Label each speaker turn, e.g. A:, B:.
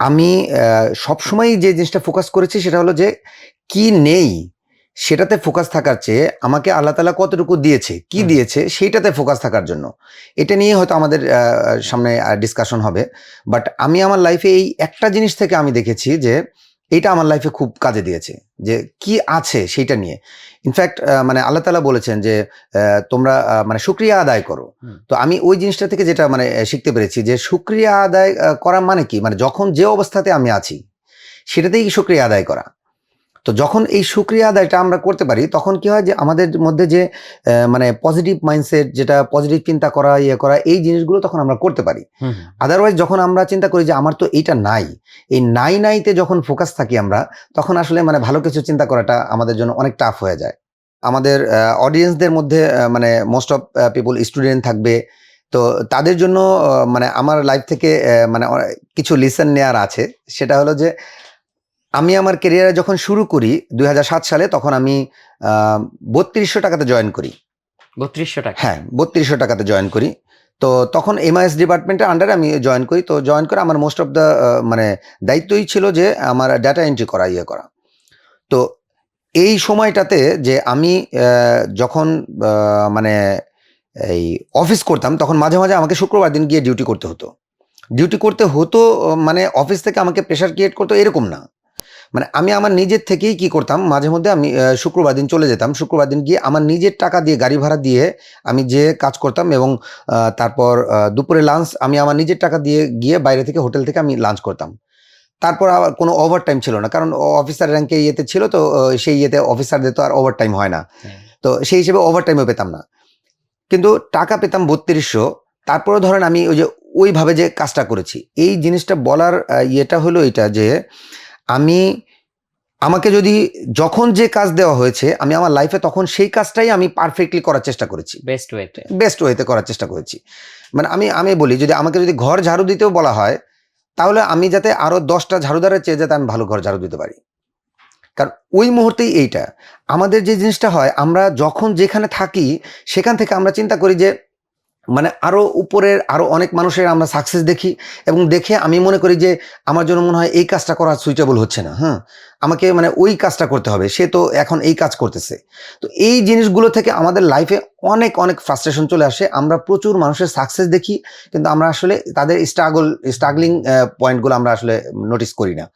A: আমি সবসময় যে জিনিসটা ফোকাস করেছি সেটা হলো যে কি নেই সেটাতে ফোকাস থাকার চেয়ে আমাকে আল্লাহ তালা কতটুকু দিয়েছে কি দিয়েছে সেইটাতে ফোকাস থাকার জন্য। এটা নিয়ে হয়তো আমাদের সামনে ডিসকাশন হবে। বাট আমি আমার লাইফে এই একটা জিনিস থেকে আমি দেখেছি যে এইটা আমার লাইফে খুব কাজে দিয়েছে যে কি আছে সেটা নিয়ে। ইনফ্যাক্ট মানে আল্লাহ তালা বলেছেন যে তোমরা মানে সুক্রিয়া আদায় করো। তো আমি ওই জিনিসটা থেকে যেটা মানে শিখতে পেরেছি যে সুক্রিয়া আদায় করা মানে কি? মানে যখন যে অবস্থাতে আমি আছি সেটাতেই সুক্রিয়া আদায় করা। তো যখন এই সুক্রিয়া আদায়টা আমরা করতে পারি তখন কি হয় যে আমাদের মধ্যে যে মানে পজিটিভ মাইন্ডসেট যেটা পজিটিভ চিন্তা করা ইয়ে করা এই জিনিসগুলো তখন আমরা করতে পারি। আদারওয়াইজ যখন আমরা চিন্তা করি যে আমার তো এইটা নাই এই নাই নাইতে যখন ফোকাস থাকি আমরা তখন আসলে মানে ভালো কিছু চিন্তা করাটা আমাদের জন্য অনেক টাফ হয়ে যায়। আমাদের অডিয়েন্সদের মধ্যে মানে মোস্ট অফ পিপল স্টুডেন্ট থাকবে তো তাদের জন্য মানে আমার লাইফ থেকে মানে কিছু লিসন নেয়ার আছে। সেটা হলো যে আমি আমার কেরিয়ারে যখন শুরু করি দুই হাজার সাত সালে তখন আমি বত্রিশশো টাকাতে জয়েন করি।
B: বত্রিশশো টাকা?
A: হ্যাঁ বত্রিশশো টাকাতে জয়েন করি। তো তখন এমআইএস ডিপার্টমেন্টের আন্ডারে আমি জয়েন করি। তো জয়েন করে আমার মোস্ট অফ দ্য মানে দায়িত্বই ছিল যে আমার ডাটা এন্ট্রি করা ইয়ে করা। তো এই সময়টাতে যে আমি যখন মানে এই অফিস করতাম তখন মাঝে মাঝে আমাকে শুক্রবার দিন গিয়ে ডিউটি করতে হতো। ডিউটি করতে হতো মানে অফিস থেকে আমাকে প্রেশার ক্রিয়েট করতো এরকম না। মানে আমি আমার নিজের থেকেই কি করতাম মাঝে মধ্যে আমি শুক্রবার দিন চলে যেতাম। শুক্রবার দিন গিয়ে আমার নিজের টাকা দিয়ে গাড়ি ভাড়া দিয়ে আমি যে কাজ করতাম এবং তারপর দুপুরে লাঞ্চ আমি আমার নিজের টাকা দিয়ে গিয়ে বাইরে থেকে হোটেল থেকে আমি লাঞ্চ করতাম। তারপর আবার কোনো ওভার টাইম ছিল না কারণ অফিসার র্যাঙ্কে ইয়েতে ছিল তো সেই ইয়েতে অফিসারদের তো আর ওভার টাইম হয় না।
B: হ্যাঁ।
A: তো সেই হিসেবে ওভার টাইমও পেতাম না। কিন্তু টাকা পেতাম বত্রিশশো তারপরে ধরেন আমি ওই যে ওইভাবে যে কাজটা করেছি। এই জিনিসটা বলার ইয়েটা হলো এটা যে আমি আমাকে যদি যখন যে কাজ দেওয়া হয়েছে আমি আমার লাইফে তখন সেই কাজটাই আমি পারফেক্টলি করার চেষ্টা করেছি।
B: বেস্ট ওয়েতে
A: বেস্ট ওয়েতে করার চেষ্টা করেছি। মানে আমি আমি বলি যদি আমাকে যদি ঘর ঝাড়ু দিতেও বলা হয় তাহলে আমি যাতে আরও দশটা ঝাড়ুদারের চেয়ে যাতে আমি ভালো ঘর ঝাড়ু দিতে পারি। কারণ ওই মুহূর্তেই এইটা। আমাদের যে জিনিসটা হয় আমরা যখন যেখানে থাকি সেখান থেকে আমরা চিন্তা করি যে মানে আরও উপরের আরও অনেক মানুষের আমরা সাকসেস দেখি এবং দেখে আমি মনে করি যে আমার জন্য মনে হয় এই কাজটা করা সুইটেবল হচ্ছে না হ্যাঁ? আমাকে মানে ওই কাজটা করতে হবে, সে তো এখন এই কাজ করতেছে। তো এই জিনিসগুলো থেকে আমাদের লাইফে অনেক অনেক ফ্রাস্ট্রেশন চলে আসে। আমরা প্রচুর মানুষের সাকসেস দেখি, কিন্তু আমরা আসলে তাদের স্ট্রাগল স্ট্রাগলিং পয়েন্টগুলো আমরা আসলে নোটিস করি না।